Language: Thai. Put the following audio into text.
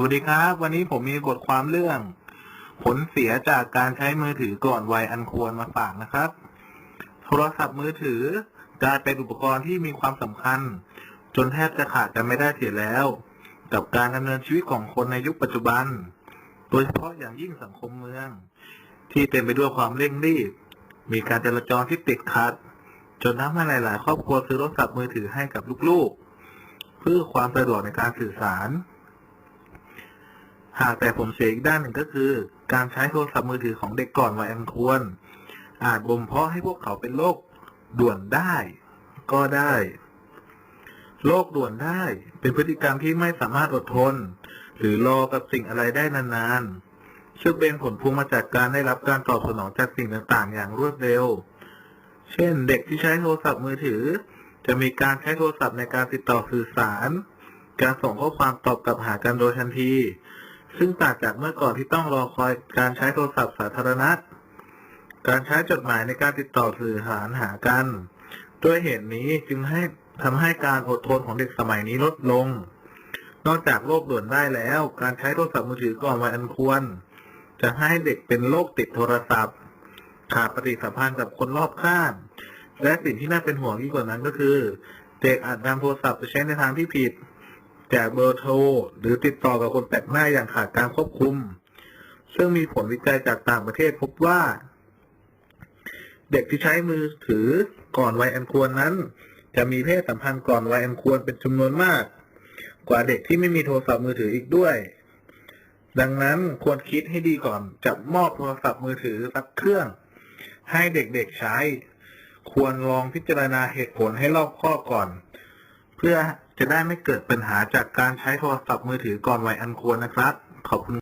สวัสดีครับ วันนี้ผมมีบทความเรื่อง ผลเสียจากการใช้มือถือก่อนวัยอันควรมาฝากนะครับ โทรศัพท์มือถือกลายเป็นอุปกรณ์ที่มีความสำคัญ จนแทบจะขาดกันไม่ได้เสียแล้ว กับการดำเนินชีวิตของคนในยุคปัจจุบัน โดยเฉพาะอย่างยิ่งสังคมเมือง ที่เต็มไปด้วยความเร่งรีบ มีการจราจรที่ติดขัด จนทำให้หลาย ๆ ครอบครัวซื้อโทรศัพท์มือถือให้กับลูก ๆ เพื่อความสะดวกในการสื่อสาร หากแต่ผลเสียอีกด้านหนึ่งก็คือ การใช้โทรศัพท์มือถือของเด็กก่อนวัยอันควร อาจบ่มเพาะให้พวกเขาเป็นโรคด่วนได้ ก็ได้โรคด่วนได้ เป็นพฤติกรรมที่ไม่สามารถอดทน หรือรอกับสิ่งอะไรได้นานๆซึ่งเป็นผลพวงมาจากการได้รับการตอบสนองจากสิ่งต่างๆ อย่างรวดเร็ว เช่น เด็กที่ใช้โทรศัพท์มือถือ จะมีการใช้โทรศัพท์ในการติดต่อสื่อสาร การส่งข้อความตอบกลับหากันโดยทันที ซึ่งต่างจากเมื่อก่อนที่ต้องรอคอยการใช้โทรศัพท์สาธารณะ การใช้จดหมายในการติดต่อสื่อสารหากัน ด้วยเหตุนี้จึงให้ทำให้การอดทนของเด็กสมัยนี้ลดลง นอกจากโรคด่วนได้แล้ว การใช้โทรศัพท์มือถือก่อนวัยอันควร จะให้เด็กเป็นโรคติดโทรศัพท์ ขาดปฏิสัมพันธ์กับคนรอบข้าง และสิ่งที่น่าเป็นห่วงยิ่งกว่านั้นก็คือ เด็กอาจนำโทรศัพท์ไปใช้ในทางที่ผิด แจกเบอร์โทร หรือติดต่อกับคนแปลกหน้าอย่างขาดการควบคุม ซึ่งมีผลวิจัยจากต่างประเทศพบว่า เด็กที่ใช้มือถือก่อนวัยอันควรนั้น จะมีเพศสัมพันธ์ก่อนวัยอันควรเป็นจำนวนมาก กว่าเด็กที่ไม่มีโทรศัพท์มือถืออีกด้วย ดังนั้นควรคิดให้ดีก่อนจะมอบโทรศัพท์มือถือสักเครื่อง ให้เด็กๆใช้ ควรลองพิจารณาเหตุผลให้รอบคอบก่อน เพื่อ จะได้ไม่เกิดปัญหาจากการใช้โทรศัพท์มือถือก่อนวัยอันควรนะครับ ขอบคุณ